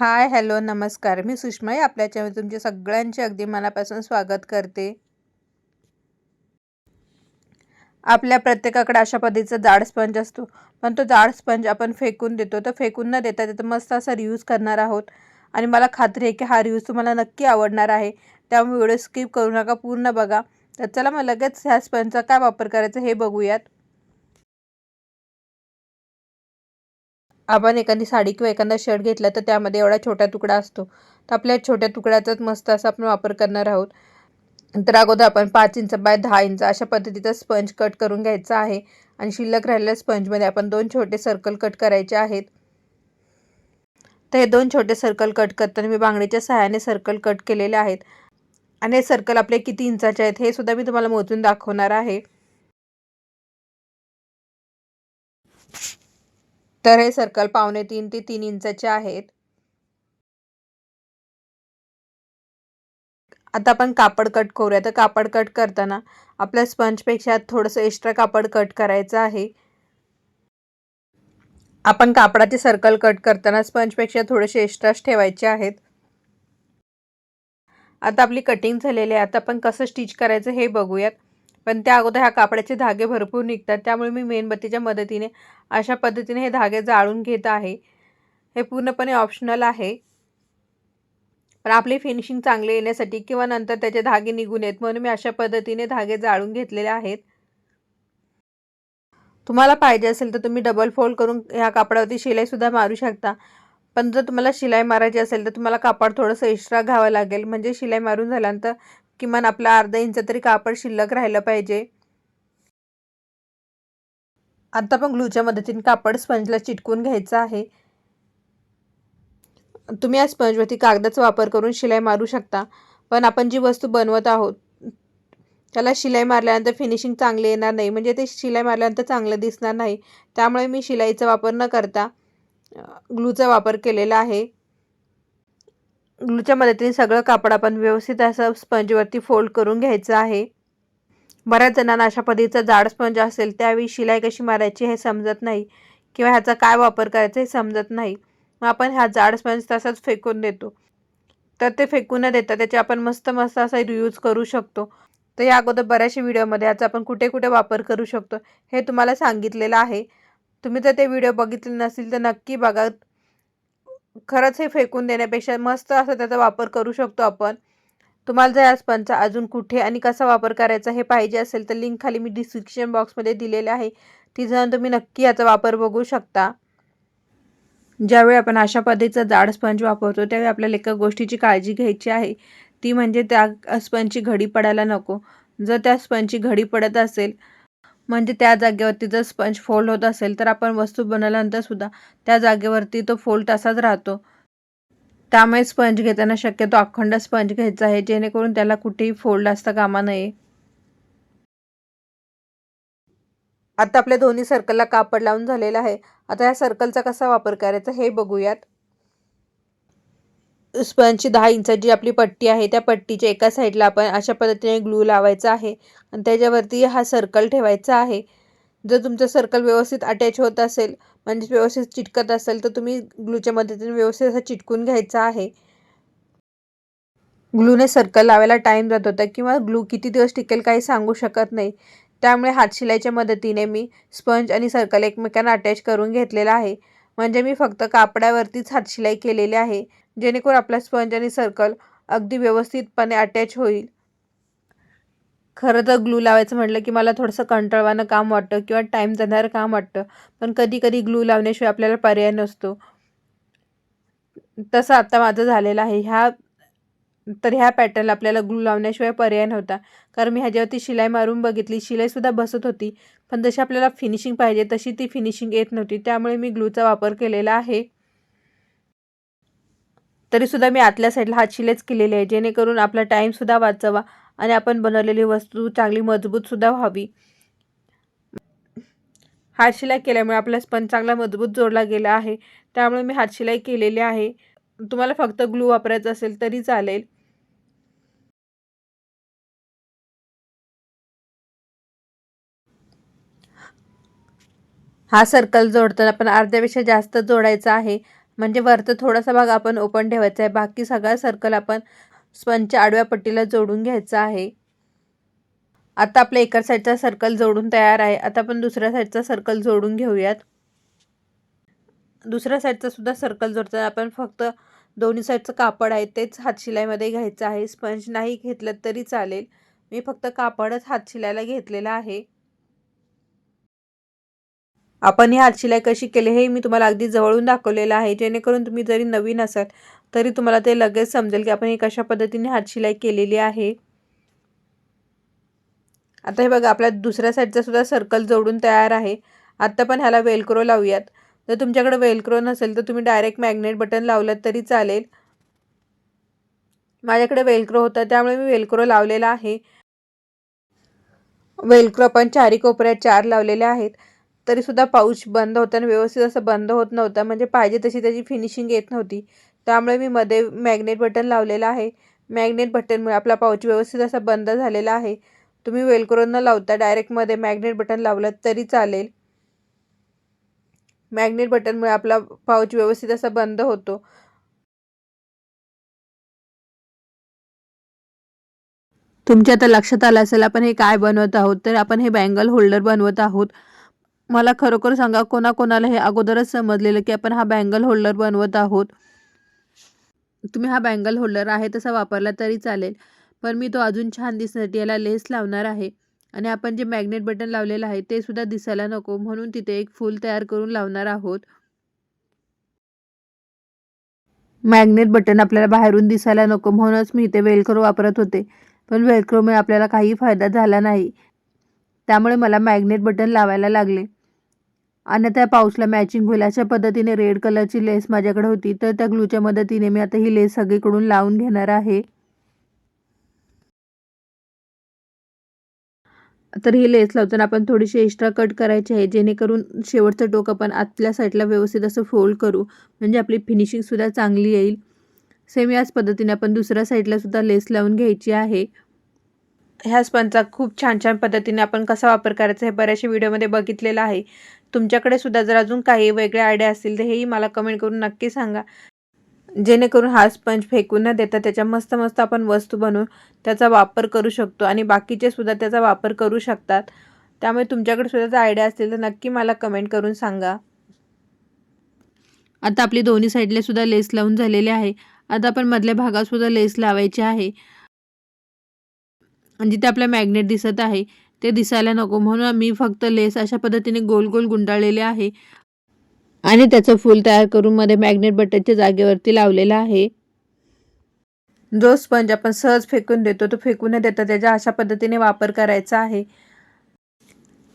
Hi hello नमस्कार. मी सुषमाई आपल्या channel तुमचे सगळ्यांचे अगदी मनापासून स्वागत करते. आपल्या प्रत्येकाकडे अशा पद्धतीचा जाड स्पंज असतो. पण तो जाड स्पंज आपण फेकून देतो. तर फेकून न देता तिथं मस्त असा रियूज करणार आहोत. आणि मला खात्री आहे की हा रियूज तुम्हाला नक्की आवडणार आहे. त्यामुळे व्हिडिओ स्किप करू नका. पूर्ण बघा. तर चला मग लगेच ह्या स्पंजचा काय वापर करायचा हे बघूयात. आपण एखादी साडी किंवा एखादा शर्ट घेतला तर त्यामध्ये एवढा छोटा तुकडा असतो. तर आपल्या छोट्या तुकड्याचाच मस्त असा आपण वापर करणार आहोत. तर अगोदर आपण पाच इंच बाय दहा इंच अशा पद्धतीचा स्पंज कट करून घ्यायचा आहे. आणि शिल्लक राहिलेल्या स्पंजमध्ये आपण दोन छोटे सर्कल कट करायचे आहेत. तर हे दोन छोटे सर्कल कट करताना मी बांगडीच्या सहाय्याने सर्कल कट केलेले आहेत. आणि हे सर्कल आपले किती इंचाचे आहेत हे सुद्धा मी तुम्हाला मोजून दाखवणार आहे. तर हे सर्कल पावणे तीन ते तीन इंचाचे आहेत. आता आपण कापड कट करूया. तर कापड कट करताना आपल्या स्पंजपेक्षा थोडंसं एक्स्ट्रा कापड कट करायचं आहे. आपण कापडाचे सर्कल कट करताना स्पंजपेक्षा थोडेसे एक्स्ट्राच ठेवायचे आहेत. आता आपली कटिंग झालेली आहे. आता आपण कसं स्टिच करायचं हे बघूयात. पण त्या अगोदर ह्या कापडाचे धागे भरपूर निघतात. त्यामुळे मी मेणबत्तीच्या मदतीने अशा पद्धतीने हे धागे जाळून घेत आहे. हे पूर्णपणे ऑप्शनल आहे. पण आपली फिनिशिंग चांगली येण्यासाठी किंवा नंतर त्याचे धागे निघून येत म्हणून मी अशा पद्धतीने धागे जाळून घेतलेले आहेत. तुम्हाला पाहिजे असेल तर तुम्ही डबल फोल्ड करून ह्या कापडावरती शिलाईसुद्धा मारू शकता. पण जर तुम्हाला शिलाई मारायची असेल तर तुम्हाला कापड थोडंसं एक्स्ट्रा घ्यावं लागेल. म्हणजे शिलाई मारून झाल्यानंतर किमान आपला अर्धा इंच तरी कापड शिल्लक राहिलं पाहिजे. आता पण ग्लूच्या मदतीने कापड स्पंजला चिटकून घ्यायचं आहे. तुम्ही या स्पंजवरती कागदाचा वापर करून शिलाई मारू शकता पण आपण जी वस्तू बनवत आहोत त्याला शिलाई मारल्यानंतर फिनिशिंग चांगली येणार नाही म्हणजे ते शिलाई मारल्यानंतर चांगलं दिसणार नाही त्यामुळे मी शिलाईचा वापर न करता ग्लूचा वापर केलेला आहे. ग्लूच्या मदतीने सगळं कापड आपण व्यवस्थित असं स्पंजवरती फोल्ड करून घ्यायचं आहे. बऱ्याच जणांना अशा पद्धतीचा जाड स्पंज असेल त्यावेळी शिलाई कशी मारायची हे समजत नाही किंवा ह्याचा काय वापर करायचा हे समजत नाही. मग आपण हा जाड स्पंज तसाच फेकून देतो. तर ते फेकून न देता त्याचे आपण मस्त मस्त असा रियूज करू शकतो. तर या अगोदर बऱ्याचशा व्हिडिओमध्ये याचा आपण कुठे कुठे वापर करू शकतो हे तुम्हाला सांगितलेलं आहे. तुम्ही जर ते व्हिडिओ बघितले नसतील तर नक्की बघा. खरंच हे फेकून देण्यापेक्षा मस्त असं त्याचा वापर करू शकतो आपण. तुम्हाला जर या स्पंजचा अजून कुठे आणि कसा वापर करायचा हे पाहिजे असेल तर लिंक खाली मी डिस्क्रिप्शन बॉक्समध्ये दिलेले आहे. ती जाऊन तुम्ही नक्की याचा वापर बघू शकता. ज्यावेळी आपण अशा पद्धतीचा जाड स्पंज वापरतो त्यावेळी आपल्याला एका गोष्टीची काळजी घ्यायची आहे. ती म्हणजे त्या स्पंजची घडी पडायला नको. जर त्या स्पंजची घडी पडत असेल म्हणजे त्या जागेवरती जर स्पंज फोल्ड होत असेल तर आपण वस्तू बनवल्यानंतर सुद्धा त्या जागेवरती तो फोल्ड तसाच राहतो. त्यामुळे स्पंज घेताना शक्यतो अखंड स्पंज घ्यायचा आहे जेणेकरून त्याला कुठेही फोल्ड असता कामा नये. आता आपल्या दोन्ही सर्कलला कापड लावून झालेलं आहे. आता या सर्कलचा कसा वापर करायचा हे बघूयात. स्पंजची दहा इंचाची आपली पट्टी आहे त्या पट्टीच्या एका साईडला आपण अशा पद्धतीने ग्लू लावायचा आहे आणि त्याच्यावरती हा सर्कल ठेवायचा आहे. जर तुमचं सर्कल व्यवस्थित अटॅच होत असेल म्हणजे व्यवस्थित चिटकत असेल तर तुम्ही ग्लूच्या मदतीने व्यवस्थित असं चिटकून घ्यायचा आहे. ग्लूने सर्कल लावायला टाईम जात होता किंवा ग्लू किती दिवस टिकेल काही सांगू शकत नाही. त्यामुळे हातशिलाईच्या मदतीने मी स्पंज आणि सर्कल एकमेकांना अटॅच करून घेतलेला आहे. म्हणजे मी फक्त कापडावरतीच हातशिलाई केलेली आहे. जेणेकरून आपला स्पंज आणि सर्कल अगदी व्यवस्थितपणे अटॅच होईल. खरं तर ग्लू लावायचं म्हटलं की मला थोडंसं कंटाळवानं काम वाटतं किंवा टाईम जाणारं काम वाटतं. पण कधी कधी ग्लू लावण्याशिवाय आपल्याला पर्याय नसतो. तसं आता माझं झालेलं आहे. ह्या तर ह्या पॅटर्नला आपल्याला ग्लू लावण्याशिवाय पर्याय नव्हता. कारण मी ह्याच्यावरती शिलाई मारून बघितली. शिलाईसुद्धा बसत होती. पण जशी आपल्याला फिनिशिंग पाहिजे तशी ती फिनिशिंग येत नव्हती. त्यामुळे मी ग्लूचा वापर केलेला आहे. तरीसुद्धा मी आतल्या साईडला हात शिलेच केलेली आहे. जेणेकरून आपला टाईमसुद्धा वाचावा आणि आपण बनवलेली वस्तू चांगली मजबूतसुद्धा व्हावी. हातशिलाई केल्यामुळे आपला स्पंज चांगला मजबूत जोडला गेला आहे. त्यामुळे मी हातशिलाई केलेली आहे. तुम्हाला फक्त ग्लू वापरायचं असेल तरी चालेल. हा सर्कल जोडताना पण अर्ध्यापेक्षा जास्त जोडायचा आहे. म्हणजे वरचा थोडासा भाग आपण ओपन ठेवायचा आहे. बाकी सगळा सर्कल आपण स्पंजच्या आडव्या पट्टीला जोडून घ्यायचा आहे. आता आपल्या एका साईडचा सर्कल जोडून तयार आहे. आता आपण दुसऱ्या साईडचा सर्कल जोडून घेऊयात. दुसऱ्या साईडचा सुद्धा सर्कल जोडताना आपण फक्त दोन्ही साईडचं कापड आहे. तेच हातशिलाईमध्ये घ्यायचं आहे. स्पंज नाही घेतलं तरी चालेल. मी फक्त कापडच हातशिलाईला घेतलेलं आहे. आपण ही हातशिलाई कशी केली हे मी तुम्हाला अगदी जवळून दाखवलेलं आहे. जेणेकरून तुम्ही जरी नवीन असाल तरी तुम्हाला ते लगेच समजेल की आपण ही कशा पद्धतीने हातशिलाई केलेली आहे. आता हे बघा आपल्या दुसऱ्या साईडचा सुद्धा सर्कल जोडून तयार आहे. आत्ता पण ह्याला वेलक्रो लावूयात. जर तुमच्याकडे वेलक्रो नसेल तर तुम्ही डायरेक्ट मॅग्नेट बटन लावलं तरी चालेल. माझ्याकडे वेलक्रो होता त्यामुळे मी वेलक्रो लावलेला आहे. वेलक्रो पण चारी कोपऱ्यात चार लावलेले आहेत. तरीसुद्धा पाऊच बंद होताना व्यवस्थित असं बंद होत नव्हता. म्हणजे पाहिजे तशी त्याची फिनिशिंग येत नव्हती. त्यामुळे मी मध्ये मॅग्नेट बटन लावलेलं आहे. मॅग्नेट बटनमुळे आपला पाऊच व्यवस्थित असा बंद झालेला आहे. तुम्ही वेलक्रो न लावता डायरेक्टमध्ये मॅग्नेट बटन लावलं तरी चालेल. मॅग्नेट बटनमुळे आपला पाऊच व्यवस्थित असा बंद होतो. तुमच्या आता लक्षात आलं असेल आपण हे काय बनवत आहोत? तर आपण हे बँगल होल्डर बनवत आहोत. मला खरोखर सांगा कोणाकोणाला हे अगोदरच समजलेलं की आपण हा बँगल होल्डर बनवत आहोत? तुम्ही हा बँगल होल्डर आहे तसा वापरला तरी चालेल पण मी तो अजून छान दिसण्यासाठी याला लेस लावणार आहे. आणि आपण जे मॅग्नेट बटन लावलेलं आहे ते सुद्धा दिसायला नको म्हणून तिथे एक फूल तयार करून लावणार आहोत. मॅग्नेट बटन आपल्याला बाहेरून दिसायला नको म्हणूनच मी इथे वेलक्रो वापरत होते. पण वेलक्रोमुळे आपल्याला काही फायदा झाला नाही. त्यामुळे मला मॅग्नेट बटन लावायला लागले. आणि त्या पाऊसला मॅचिंग होईल अशा पद्धतीने रेड कलरची लेस माझ्याकडे होती. तर त्या ग्लूच्या मदतीने मी आता ही लेस सगळीकडून लावून घेणार आहे. तर ही लेस लावताना आपण थोडीशी एक्स्ट्रा कट करायची आहे जेणेकरून शेवटचं टोक आपण आतल्या साईडला व्यवस्थित असं फोल्ड करू. म्हणजे आपली फिनिशिंगसुद्धा चांगली येईल. सेम याच पद्धतीने आपण दुसऱ्या साईडलासुद्धा लेस लावून घ्यायची आहे. ह्या स्पंजचा खूप छान छान पद्धतीने आपण कसा वापर करायचा हे बऱ्याचशा व्हिडिओमध्ये बघितलेलं आहे. तुमच्याकडे सुद्धा जर अजून काही वेगळे आयडिया असतील तर हेही मला कमेंट करून नक्की सांगा. जेणेकरून हा स्पंज फेकून न देता त्याच्या मस्त मस्त आपण वस्तू बनवून त्याचा वापर करू शकतो आणि बाकीचे सुद्धा त्याचा वापर करू शकतात. त्यामुळे तुमच्याकडे सुद्धा जर आयडिया असतील तर नक्की मला कमेंट करून सांगा. आता आपली दोन्ही साईडला सुद्धा लेस लावून झालेले आहे. आता आपण मधल्या भागात सुद्धा लेस लावायची आहे. जिथे आपल्या मॅग्नेट दिसत आहे ते दिसायला नको. म्हणून मी फक्त लेस अशा पद्धतीने गोल गोल गुंडाळलेले आहे. आणि त्याचं फूल तयार करून मध्ये मॅग्नेट बटनच्या जागेवरती लावलेला आहे. जो स्पंज आपण सहज फेकून देतो तो फेकून न देता त्याच्या अशा पद्धतीने वापर करायचा आहे.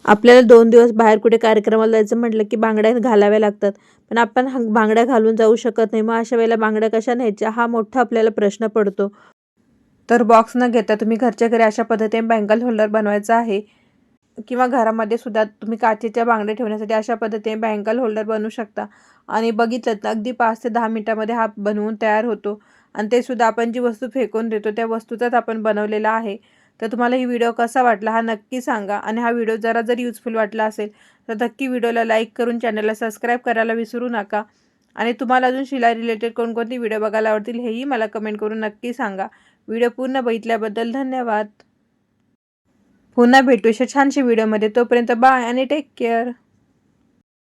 आपल्याला दोन दिवस बाहेर कुठे कार्यक्रमाला जायचं म्हटलं की बांगड्या घालाव्या लागतात. पण आपण बांगड्या घालून जाऊ शकत नाही. मग अशा वेळेला बांगड्या कशा न्यायच्या? हा मोठा आपल्याला प्रश्न पडतो. तर बॉक्स न घेता तुम्ही घरच्या घरी अशा पद्धतीने बँगल होल्डर बनवायचा आहे. किंवा घरामध्ये सुद्धा तुम्ही काचेच्या बांगड्या ठेवण्यासाठी अशा पद्धतीने बँगल होल्डर बनवू शकता. आणि बघितलं तर अगदी पाच ते दहा मिनटामध्ये हा बनवून तयार होतो. आणि ते सुद्धा आपण जी वस्तू फेकून देतो त्या वस्तूचाच आपण बनवलेला आहे. तर तुम्हाला ही व्हिडिओ कसा वाटला हा नक्की सांगा. आणि हा व्हिडिओ जरा जर युजफुल वाटला असेल तर नक्की व्हिडिओला लाईक करून चॅनलला सबस्क्राईब करायला विसरू नका. आणि तुम्हाला अजून शिलाई रिलेटेड कोणकोणती व्हिडिओ बघायला आवडतील हेही मला कमेंट करून नक्की सांगा. व्हिडिओ पूर्ण बघितल्याबद्दल धन्यवाद. पुन्हा भेटू अशा छानशा व्हिडिओमध्ये. तोपर्यंत बाय आणि टेक केअर